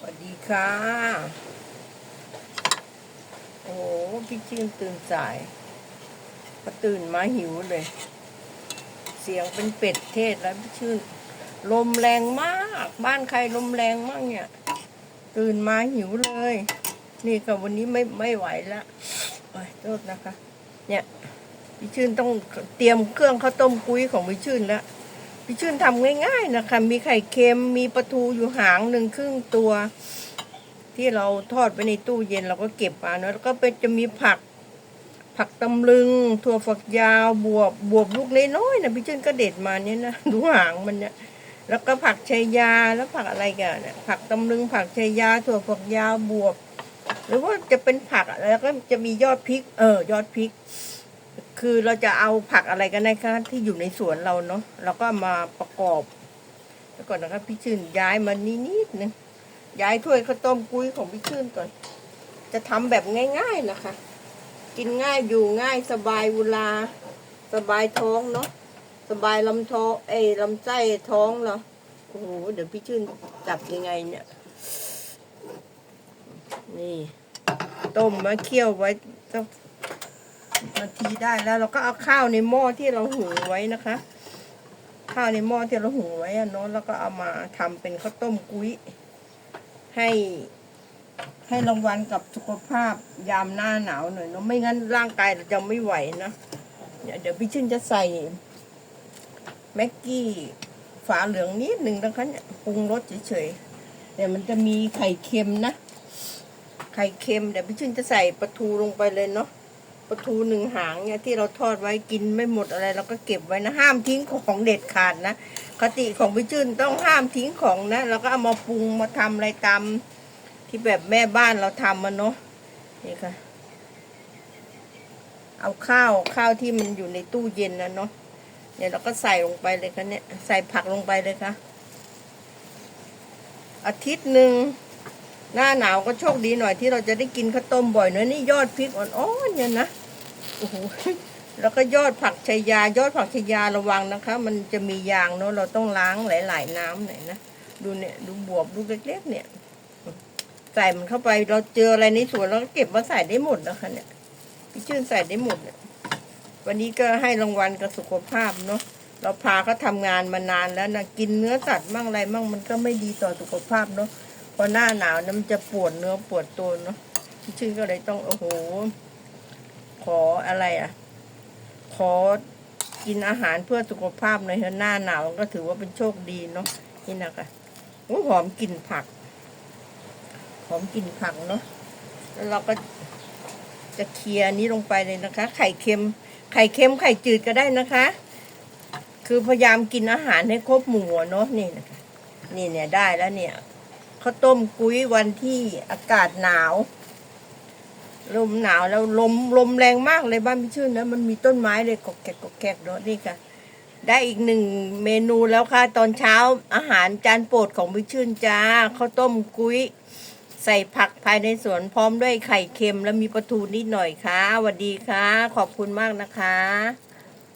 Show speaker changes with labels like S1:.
S1: สวัสดีค่ะ โอ้พี่ชื่นตื่นสายพอตื่นมาหิวเลย เสียงเป็นเป็ดเทศแล้วพี่ชื่น ลมแรงมาก บ้านใครลมแรงมากเนี่ย ตื่นมาหิวเลย นี่ก็วันนี้ไม่ไม่ไหวล้วโอ้ยโทษนะคะ เนี่ยพี่ชื่นต้องเตรียมเครื่องข้าวต้มกุ้ยของพี่ชื่นแล้ว พี่ชื่นทำง่ายๆนะคะ มีไข่เค็มมีปลาทูอยู่หางหนึ่งครึ่งตัว ที่เราทอดไปในตู้เย็นเราก็เก็บมาเนอะแล้วก็เป็นจะมีผักผักตำลึง ถั่วฝักยาวบวบบวบลูกน้อยๆนะพี่ชื่นก็เด็ดมาเนี่ยนะดูหางมันเนี่ยแล้วก็ผักชายาแล้วผักอะไรกันเนี่ยผักตำลึงผักชายาถั่วฝักยาวบวบ หรือว่าจะเป็นผักแล้วก็จะมียอดพริก เออ ยอดพริก คือเราจะเอาผักอะไรกันนะคะที่อยู่ในสวนเราเนาะเราก็มาประกอบแล้วก่อนนะครับพี่ชื่นย้ายมานิดนิดนึงย้ายถ้วยข้าวต้มกุ้ยของพี่ชื่นก่อน จะทำแบบง่าย ๆนะคะ กินง่ายอยู่ง่ายสบายเวลา สบายท้องเนาะสบายลำท้องเอ้ลำไส้ท้องเหรอโอ้โหเดี๋ยวพี่ชื่นจับยังไงเนี่ย นี่ ต้มมาเคี่ยวไว้สัก นาทีได้แล้วเราก็เอาข้าวในหม้อที่เราหุงไว้นะคะ ข้าวในหม้อที่เราหุงไว้อะเนาะแล้วก็เอามาทำเป็นข้าวต้มกุ้ยให้ให้รางวัลกับสุขภาพยามหน้าหนาวหน่อยเนาะไม่งั้นร่างกายเราจะไม่ไหวนะเนี่ยเดี๋ยวพี่ชื่นจะใส่แม็กกี้ฝาเหลืองนิดหนึ่งนะคะเนี่ยปรุงรสเฉยๆเดี๋ยวมันจะมีไข่เค็มนะ ไข่เค็มเดี๋ยวพี่ชื่นจะใส่ปลาทูลงไปเลยเนาะ ปลาทูหนึ่งหางเนี่ยที่เราทอดไว้กินไม่หมดอะไรเราก็เก็บไว้นะห้ามทิ้งของเด็ดขาดนะคติของพี่จื้นต้องห้ามทิ้งของนะเราก็เอามาปรุงมาทำอะไรตามที่แบบแม่บ้านเราทำมันเนาะนี่ค่ะ เอาข้าวข้าวที่มันอยู่ในตู้เย็นนะเนาะเนี่ยเราก็ใส่ลงไปเลยค่ะเนี่ยใส่ผักลงไปเลยค่ะ อาทิตย์หนึ่งหน้าหนาวก็โชคดีหน่อยที่เราจะได้กินข้าวต้มบ่อยเนอะนี่ยอดพริกอ่อนๆเนี่ยนะ โอ้โหแล้วก็ยอดผักชายายอดผักชายาระวังนะคะ มันจะมียางเนอะเราต้องล้างหลาย ๆ น้ำหน่อยนะดูเนี่ยดูบวบดูเล็ก ๆ เนี่ย ใส่มันเข้าไปเราเจออะไรในสวนเราก็เก็บมาใส่ได้หมดนะคะ เนี่ยพี่ชื่นใส่ได้หมดเนี่ยวันนี้ก็ให้รางวัลกับสุขภาพเนาะเราพาเขาทำงานมานานแล้วนะกินเนื้อสัตว์มั่งอะไรมั่งมันก็ไม่ดีต่อสุขภาพเนาะพอหน้าหนาวนะมันจะปวดเนื้อปวดตัวเนาะพี่ชื่นก็เลยต้องโอ้โห ออะไรอะ ขอกินอาหารเพื่อสุขภาพในหน้าหนาวก็ถือว่าเป็นโชคดีเนาะนี่นะคะโอ้หอมกลิ่นผัก หอมกลิ่นผักเนาะแล้วเราก็จะเคลียร์นี้ลงไปเลยนะคะ ไข่เค็ม ไข่เค็มไข่จืดก็ได้นะคะ คือพยายามกินอาหารให้ครบหมู่เนาะนี่นะคะนี่เนี่ยได้แล้วเนี่ยข้าวต้มกุ้ยวันที่อากาศหนาว ลมหนาวแล้วลมลมแรงมากเลยบ้านพี่ชื่นนะมันมีต้นไม้เลยกอกแกกกอกแกกเนาะนี่ค่ะ ได้อีกหนึ่งเมนูแล้วค่ะ ตอนเช้าอาหารจานโปรดของพี่ชื่นจ้าข้าวต้มกุ้ย ใส่ผักภายในสวนพร้อมด้วยไข่เค็ม แล้วมีปลาทูนิดหน่อยค่ะสวัสดีค่ะ ขอบคุณมากนะคะ